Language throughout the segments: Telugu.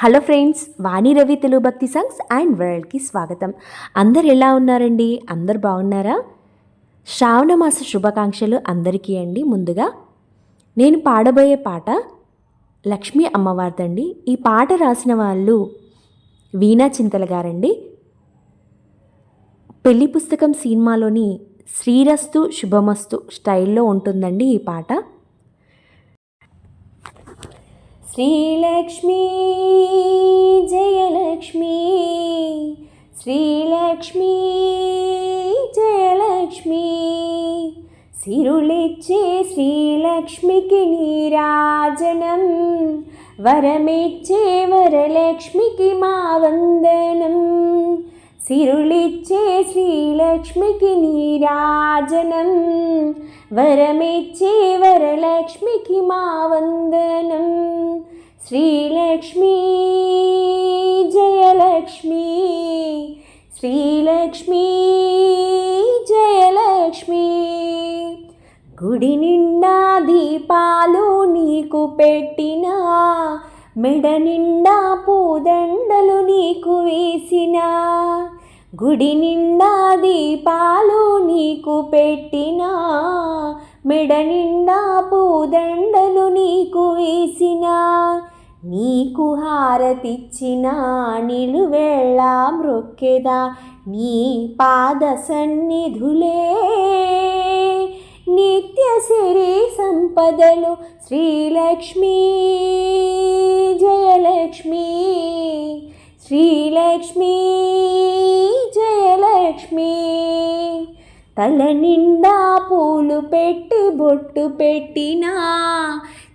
Hello friends Vani Ravi Telugu bhakti songs and వరల్డ్కి స్వాగతం. అందరు ఎలా ఉన్నారండి? అందరు బాగున్నారా? శ్రావణ మాస శుభాకాంక్షలు అందరికీ అండి. ముందుగా నేను పాడబోయే పాట లక్ష్మీ అమ్మవారిదండి. ఈ పాట రాసిన వాళ్ళు వీణా చింతల గారండి. పెళ్ళి పుస్తకం సినిమాలోని శ్రీరస్తు శుభమస్తు స్టైల్లో ఉంటుందండి ఈ పాట. श्रीलक्ष्मी जयलक्ष्मी श्रीलक्ष्मी जयलक्ष्मी सिरुळिच्चे श्रीलक्ष्मिकि नीराजनं वरमिच्छे वरलक्ष्मीकी मावन्दनं सिरुळिच्चे श्रीलक्ष्मिकि नीराजनम् వరమిచ్చే వరలక్ష్మికి మా వందనం శ్రీలక్ష్మి జయలక్ష్మి శ్రీలక్ష్మి జయలక్ష్మి గుడి నిండా దీపాలు నీకు పెట్టినా మెడ నిండా పూదండలు నీకు వేసిన. గుడి నిండా దీపాలు నీకు పెట్టినా మెడ నిండా పూదండలు నీకు వేసినా నీకు హారతిచ్చిన నిలువెళ్ళా మ్రొక్కెదా నీ పాద సన్నిధులే. నిత్య సిరి సంపదలు శ్రీలక్ష్మీ జయలక్ష్మీ శ్రీలక్ష్మీ. తల నిండా పూలు పెట్టి బొట్టు పెట్టినా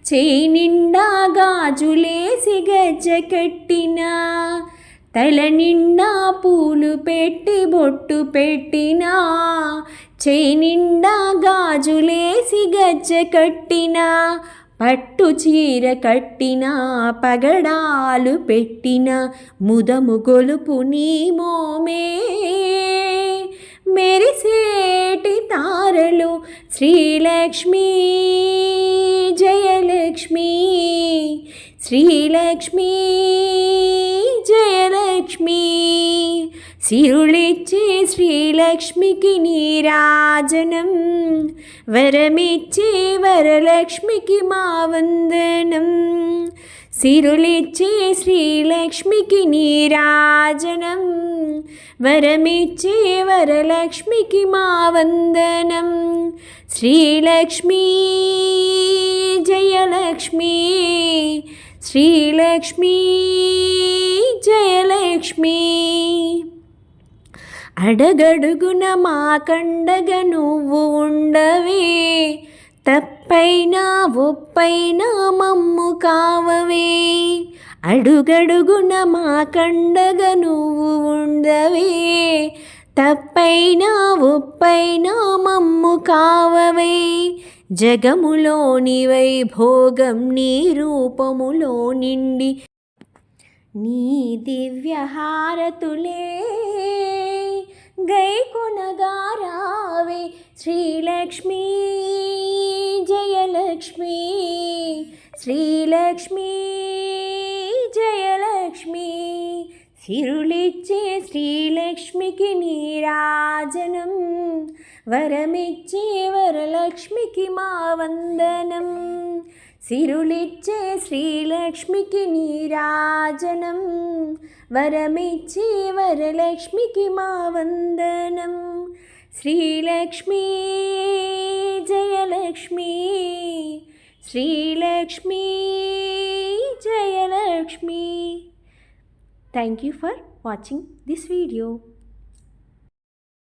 చేయి నిండా గాజులేసి గజ్జ కట్టినా. తల నిండా పూలు పెట్టి బొట్టు పెట్టినా చేయి నిండా గాజులేసి గజ్జ కట్టినా. పట్టు చీర కట్టిన పగడాలు పెట్టిన ముదము గొలుపు నీ మోమే. మెరిసేటి తారలు శ్రీలక్ష్మీ జయలక్ష్మీ శ్రీలక్ష్మీ జయలక్ష్మీ సిరులిచ్చే శ్రీలక్ష్మికి నీరాజనం వరమిచ్చే వరలక్ష్మికి మా వందనం సిరులిచ్చే శ్రీలక్ష్మికి నీరాజనం వరమిచ్చే వరలక్ష్మికి మా వందనం శ్రీలక్ష్మీ జయలక్ష్మీ శ్రీలక్ష్మీ జయలక్ష్మీ. అడగడుగున మా కండగ నువ్వు ఉండవే తప్పైనా ఒప్పైనా మమ్ము కావవే. అడుగడుగున మా కండగ నువ్వు ఉండవే. తప్పైనా ఒప్పైనా మమ్ము కావవే. జగములోని వైభోగం నీ రూపములో నిండి నీ దివ్యహారతులే. గై కొనగారావే శ్రీలక్ష్మీ. జయలక్ష్మీ శ్రీలక్ష్మి జయలక్ష్మి. సిరులిచ్చే శ్రీలక్ష్మికి నీరాజనం వరమిచ్చే వరలక్ష్మికి మా వందనం సిరులిచ్చే శ్రీలక్ష్మికి నీరాజనం వరమిచ్చే వరలక్ష్మికి మా వందనం Sri Lakshmi Jaya Lakshmi Sri Lakshmi Jaya Lakshmi Thank you for watching this video.